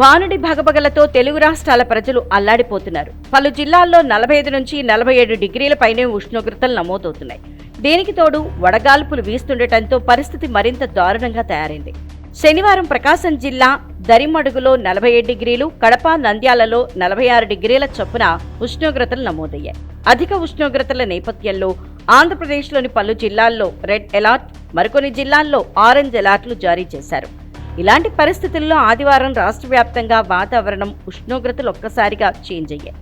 భానుడి భగభగలతో తెలుగు రాష్ట్రాల ప్రజలు అల్లాడిపోతున్నారు. పలు జిల్లాల్లో నలభై ఐదు నుంచి నలభై ఏడు డిగ్రీల పైనే ఉష్ణోగ్రతలు నమోదవుతున్నాయి. దీనికి తోడు వడగాల్పులు వీస్తుండటంతో పరిస్థితి మరింత దారుణంగా తయారైంది. శనివారం ప్రకాశం జిల్లా దరిమడుగులో నలభై ఏడు డిగ్రీలు కడప నంద్యాలలో నలభై ఆరు డిగ్రీల చొప్పున ఉష్ణోగ్రతలు నమోదయ్యాయి. అధిక ఉష్ణోగ్రతల నేపథ్యంలో ఆంధ్రప్రదేశ్లోని పలు జిల్లాల్లో రెడ్ అలర్ట్ మరికొన్ని జిల్లాల్లో ఆరెంజ్ అలర్ట్లు జారీ చేశారు. ఇలాంటి పరిస్థితుల్లో ఆదివారం రాష్ట్ర వ్యాప్తంగా వాతావరణం ఉష్ణోగ్రతలు ఒక్కసారిగా చేంజ్ అయ్యాయి.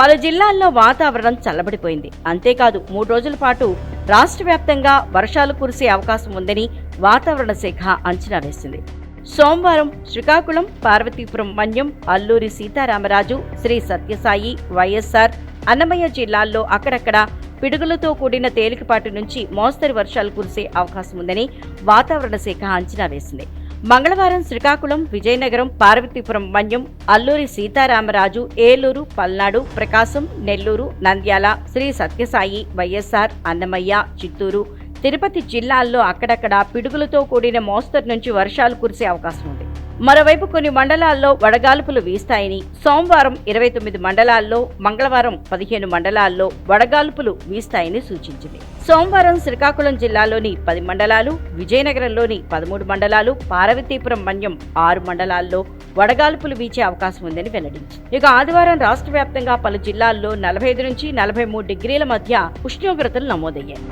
పలు జిల్లాల్లో వాతావరణం చల్లబడిపోయింది. అంతేకాదు మూడు రోజుల పాటు రాష్ట్ర వ్యాప్తంగా వర్షాలు కురిసే అవకాశం ఉందని వాతావరణ శాఖ అంచనా వేసింది. సోమవారం శ్రీకాకుళం పార్వతీపురం మన్యం అల్లూరి సీతారామరాజు శ్రీ సత్యసాయి వైఎస్ఆర్ అన్నమయ్య జిల్లాల్లో అక్కడక్కడ పిడుగులతో కూడిన తేలికపాటి నుంచి మోస్తరు వర్షాలు కురిసే అవకాశం ఉందని వాతావరణ శాఖ అంచనా వేసింది. మంగళవారం శ్రీకాకుళం విజయనగరం పార్వతీపురం మన్యం అల్లూరి సీతారామరాజు ఏలూరు పల్నాడు ప్రకాశం నెల్లూరు నంద్యాల శ్రీ సత్యసాయి వైఎస్ఆర్ అన్నమయ్య చిత్తూరు. తిరుపతి జిల్లాల్లో అక్కడక్కడ పిడుగులతో కూడిన మోస్తరు నుంచి వర్షాలు కురిసే అవకాశం ఉంది. మరోవైపు కొన్ని మండలాల్లో వడగాల్పులు వీస్తాయని సోమవారం ఇరవై తొమ్మిది మండలాల్లో మంగళవారం పదిహేను మండలాల్లో వడగాల్పులు వీస్తాయని సూచించింది. సోమవారం శ్రీకాకుళం జిల్లాలోని పది మండలాలు విజయనగరంలోని పదమూడు మండలాలు పార్వతీపురం మన్యం ఆరు మండలాల్లో వడగాల్పులు వీచే అవకాశం ఉందని వెల్లడించింది. ఇక ఆదివారం రాష్ట్ర వ్యాప్తంగా పలు జిల్లాల్లో నలభై ఐదు నుంచి నలభై మూడు డిగ్రీల మధ్య ఉష్ణోగ్రతలు నమోదయ్యాయి.